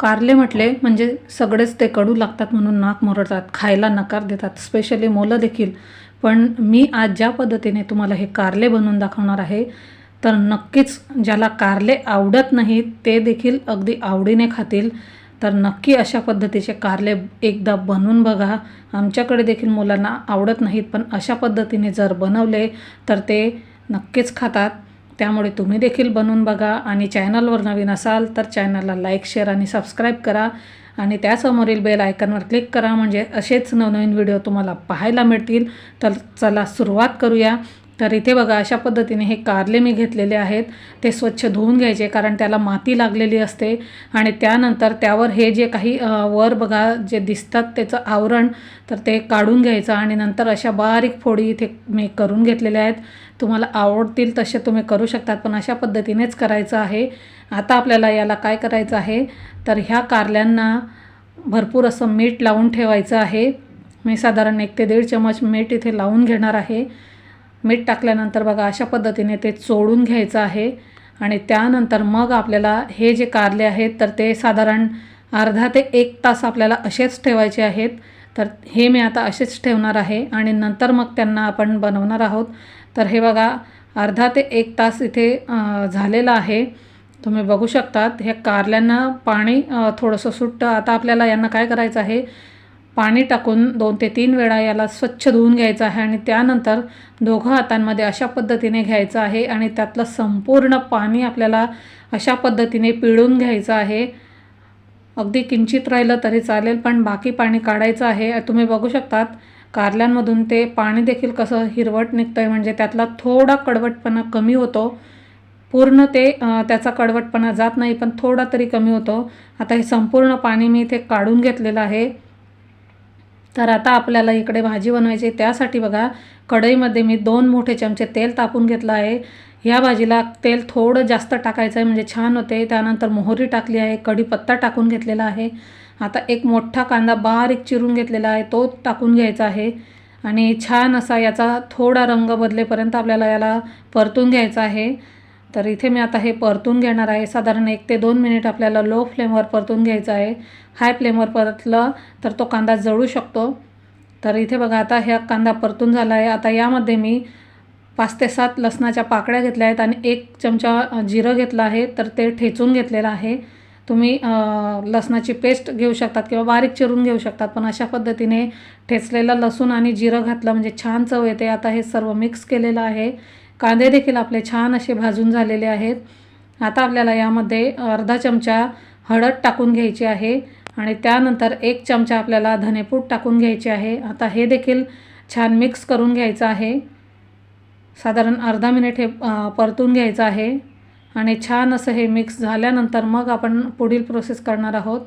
कारले म्हटले म्हणजे सगळेच ते कडू लागतात म्हणून नाक मुरडतात खायला नकार देतात स्पेशली मुलं देखील. पण मी आज ज्या पद्धतीने तुम्हाला हे कारले बनवून दाखवणार आहे तर नक्कीच ज्याला कारले आवडत नाहीत ते देखील अगदी आवडीने खातील. तर नक्की अशा पद्धतीचे कारले एकदा बनवून बघा. आमच्याकडे देखील मुलांना आवडत नाहीत पण अशा पद्धतीने जर बनवले तर ते नक्कीच खातात. त्यामुळे तुम्ही देखील बनवून बघा आणि चॅनलवर नवीन असाल तर चॅनलला लाईक शेअर आणि सबस्क्राईब करा. आणि त्यासमोरील बेल आयकनवर क्लिक करा. म्हणजे असेच नवनवीन व्हिडिओ तुम्हाला पाहायला मिळतील. तर चला सुरुवात करूया. तर इथे बघा अशा पद्धतीने हे कारले मी घेतलेले आहेत. ते स्वच्छ धुवून घ्यायचे कारण त्याला माती लागलेली असते. आणि त्यानंतर त्यावर हे जे काही वर बघा जे दिसतात त्याचं आवरण तर ते काढून घ्यायचं. आणि नंतर अशा बारीक फोडी इथे मी करून घेतलेल्या आहेत. तुम्हाला आवडतील तसे तुम्ही करू शकतात पण अशा पद्धतीनेच करायचं आहे. आता आपल्याला याला काय करायचं आहे? तर ह्या कारल्यांना भरपूर असं मीठ लावून ठेवायचं आहे. मी साधारण एक ते दीड चमच मीठ इथे लावून घेणार आहे. मीठ टाकल्यानंतर बघा अशा पद्धतीने ते चोळून घ्यायचं आहे. आणि त्यानंतर मग आपल्याला हे जे कारले आहेत तर ते साधारण अर्धा ते एक तास आपल्याला असेच ठेवायचे आहेत. तर हे मी आता असेच ठेवणार आहे. आणि नंतर मग त्यांना आपण बनवणार आहोत. तर हे बघा अर्धा ते एक तास इथे झालेला झालेलं आहे. तुम्ही बघू शकतात हे कारल्यांना पाणी थोडंसं सुटतं आता आपल्याला यांना काय करायचं आहे? पाणी टाकून दोन ते तीन वेळा याला स्वच्छ धुवून घ्यायचं आहे आणि त्यानंतर दोघं हातांमध्ये अशा पद्धतीने घ्यायचं आहे आणि त्यातलं संपूर्ण पाणी आपल्याला अशा पद्धतीने पिळून घ्यायचं आहे. अगदी किंचित राहिलं तरी चालेल पण बाकी पाणी काढायचं आहे. तुम्ही बघू शकतात कारल्यांमधून ते पाणी देखील कसं हिरवट निघतं आहे म्हणजे त्यातला थोडा कडवटपणा कमी होतो. पूर्ण ते त्याचा कडवटपणा जात नाही पण थोडा तरी कमी होतो. आता हे संपूर्ण पाणी मी इथे काढून घेतलेलं आहे. तर आता आपल्याला इकडे भाजी बनवायची आहे. त्यासाठी बघा कढईमध्ये मी दोन मोठे चमचे तेल तापून घेतलं आहे. ह्या भाजीला तेल थोडं जास्त टाकायचं आहे म्हणजे छान होते. त्यानंतर मोहरी टाकली आहे कढीपत्ता टाकून घेतलेला आहे. आता एक मोठा कांदा बारीक चिरून घेतलेला आहे तो टाकून घ्यायचा आहे. आणि छान असा याचा थोडा रंग बदलेपर्यंत आपल्याला याला परतून घ्यायचा आहे. तर इथे मी आता हे परतून घेणार आहे. साधारण एक ते दोन मिनिट आपल्याला लो फ्लेमवर परतून घ्यायचं आहे. हाय फ्लेमवर परतलं तर तो कांदा जळू शकतो. तर इथे बघा आता ह्या कांदा परतून झाला आहे. आता यामध्ये मी पाच ते सात लसणाच्या पाकळ्या घेतल्या आहेत आणि एक चमचा जिरं घेतलं आहे. तर ते ठेचून घेतलेलं आहे. तुम्ही लसणाची पेस्ट घेऊ शकतात किंवा बारीक चिरून घेऊ शकतात पण अशा पद्धतीने ठेचलेलं लसूण आणि जिरं घातलं म्हणजे छान चव येते. आता हे सर्व मिक्स केलेलं आहे. कांदे देखील आपले छान असे भाजून झालेले आहेत. आता आपल्याला यामध्ये अर्धा चमचा हळद टाकून घ्यायची आहे आणि त्यानंतर एक चमचा आपल्याला धनेपूड टाकून घ्यायचे आहे. आता हे देखील छान मिक्स करून घ्यायचं आहे. साधारण अर्धा मिनिट हे परतून घ्यायचं आहे आणि छान असं हे मिक्स झाल्यानंतर मग आपण पुढील प्रोसेस करणार आहोत.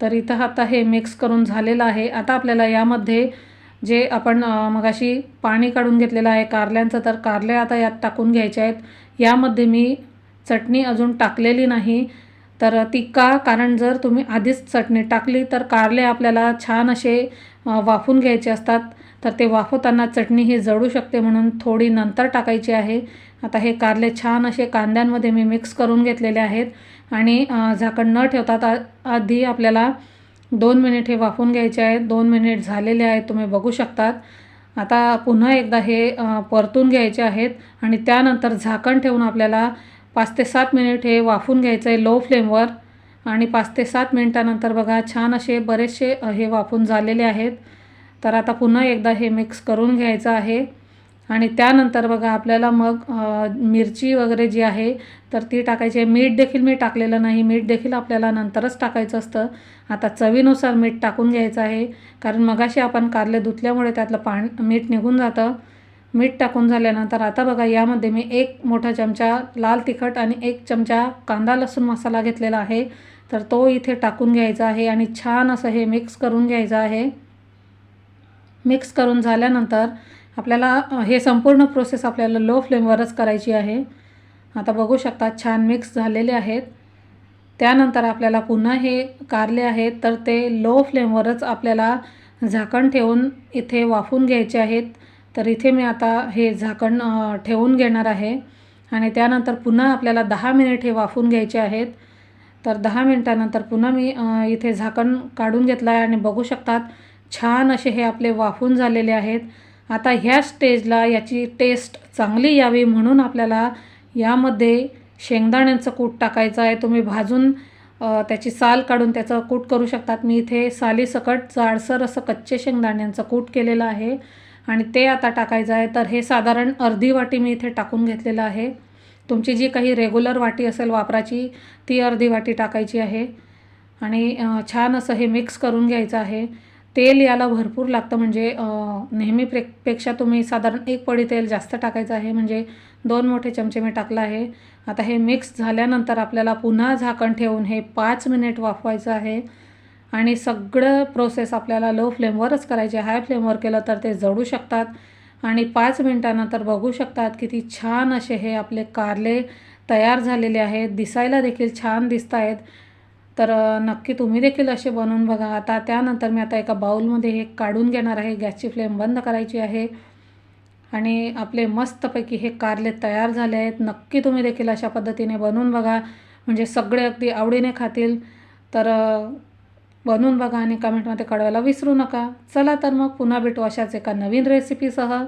तर इथं आता हे मिक्स करून झालेलं आहे. आता आपल्याला यामध्ये जे आपण मगाशी पाणी काढून घेतलेलं आहे कारल्यांचं तर कारले आता यात टाकून घ्यायचे आहेत. यामध्ये मी चटणी अजून टाकलेली नाही. तर ती का? कारण जर तुम्ही आधीच चटणी टाकली तर कारले आपल्याला छान असे वाफून घ्यायचे असतात. तर ते वाफवताना चटणी ही जळू शकते म्हणून थोडी नंतर टाकायची आहे. आता हे कारले छान असे कांद्यांमध्ये मी मिक्स करून घेतलेले आहेत. आणि झाकण न ठेवता आधी आपल्याला दोन मिनिट हे वाफून घ्यायचे आहेत. दोन मिनिट झालेले आहेत. तुम्ही बघू शकतात. आता पुन्हा एकदा हे परतून घ्यायचे आहेत आणि त्यानंतर झाकण ठेवून आपल्याला पाच ते सात मिनिट हे वाफून घ्यायचं आहे लो फ्लेमवर आणि पाच ते सात मिनटानंतर बघा छान असे बरेचसे हे वाफून झालेले आहेत. तर आता पुन्हा एकदा हे मिक्स करून घ्यायचं आहे. आणि त्यानंतर बघा आपल्याला मग मिरची वगैरे जी आहे तर ती टाकायची आहे. मीठ देखील मी टाकलेलं नाही. मीठ देखील आपल्याला नंतरच टाकायचं असतं. आता चवीनुसार मीठ टाकून घ्यायचं आहे. कारण मगाशी आपण कारले धुतल्यामुळे त्यातलं पाणी मीठ निघून जातं. मीठ टाकून झाल्यानंतर आता बघा यामध्ये मी एक मोठा चमचा लाल तिखट आणि एक चमचा कांदा लसूण मसाला घेतलेला आहे. तर तो इथे टाकून घ्यायचा आहे आणि छान असं हे मिक्स करून घ्यायचं आहे. मिक्स करून झाल्यानंतर आपल्याला हे संपूर्ण प्रोसेस आपल्याला लो फ्लेमवरच करायची आहे. आता बघू शकता छान मिक्स झालेले आहेत. त्यानंतर आपल्याला पुन्हा हे कारले आहेत तर ते लो फ्लेमवरच आपल्याला झाकण ठेवून इथे वाफून घ्यायचे आहेत. तर इथे मी आता हे झाकण ठेवून घेणार आहे. आणि त्यानंतर पुन्हा आपल्याला दहा मिनिट हे वाफून घ्यायचे आहेत. तर दहा मिनटानंतर पुन्हा मी इथे झाकण काढून घेतलं आहे आणि बघू शकतात छान असे हे आपले वाफून झालेले आहेत. आता ह्या स्टेजला याची टेस्ट चांगली यावी म्हणून आपल्याला यामध्ये शेंगदाण्यांचं कूट टाकायचं आहे. तुम्ही भाजून त्याची साल काढून त्याचं कूट करू शकतात. मी इथे सालीसकट जाडसर असं कच्चे शेंगदाण्यांचं कूट केलेलं आहे आणि ते आता टाकायचं आहे. तर हे साधारण अर्धी वाटी मी इथे टाकून घेतलेलं आहे. तुमची जी काही रेग्युलर वाटी असेल वापराची ती अर्धी वाटी टाकायची आहे. आणि छान असं हे मिक्स करून घ्यायचं आहे. तेल याला भरपूर लागतं. म्हणजे नेहमी प्रे पेक्षा तुम्ही साधारण एक पडी तेल जास्त टाकायचं आहे. म्हणजे दोन मोठे चमचे मी टाकलं आहे. आता हे मिक्स झाल्यानंतर आपल्याला पुन्हा झाकण ठेवून हे पाच मिनिट वाफवायचं आहे. आणि सगळं प्रोसेस आपल्याला लो फ्लेमवरच करायचे हाय फ्लेमवर केलं तर ते जळू शकतात. आणि पाच मिनटानंतर बघू शकतात किती छान असे हे आपले कारले तयार झालेले आहेत. दिसायला देखील छान दिसत आहेत तर नक्की तुम्ही देखील असे बनवून बघा. आता त्यानंतर मी आता एका बाऊलमध्ये हे काढून घेणार आहे. गॅसची फ्लेम बंद करायची आहे. आणि आपले मस्तपैकी हे कारले तयार झाले आहेत. नक्की तुम्ही देखील अशा पद्धतीने बनवून बघा. म्हणजे सगळे अगदी आवडीने खातील. तर बनवून बघा आणि कमेंटमध्ये कळवायला विसरू नका. चला तर मग पुन्हा भेटू अशाच एका नवीन रेसिपीसह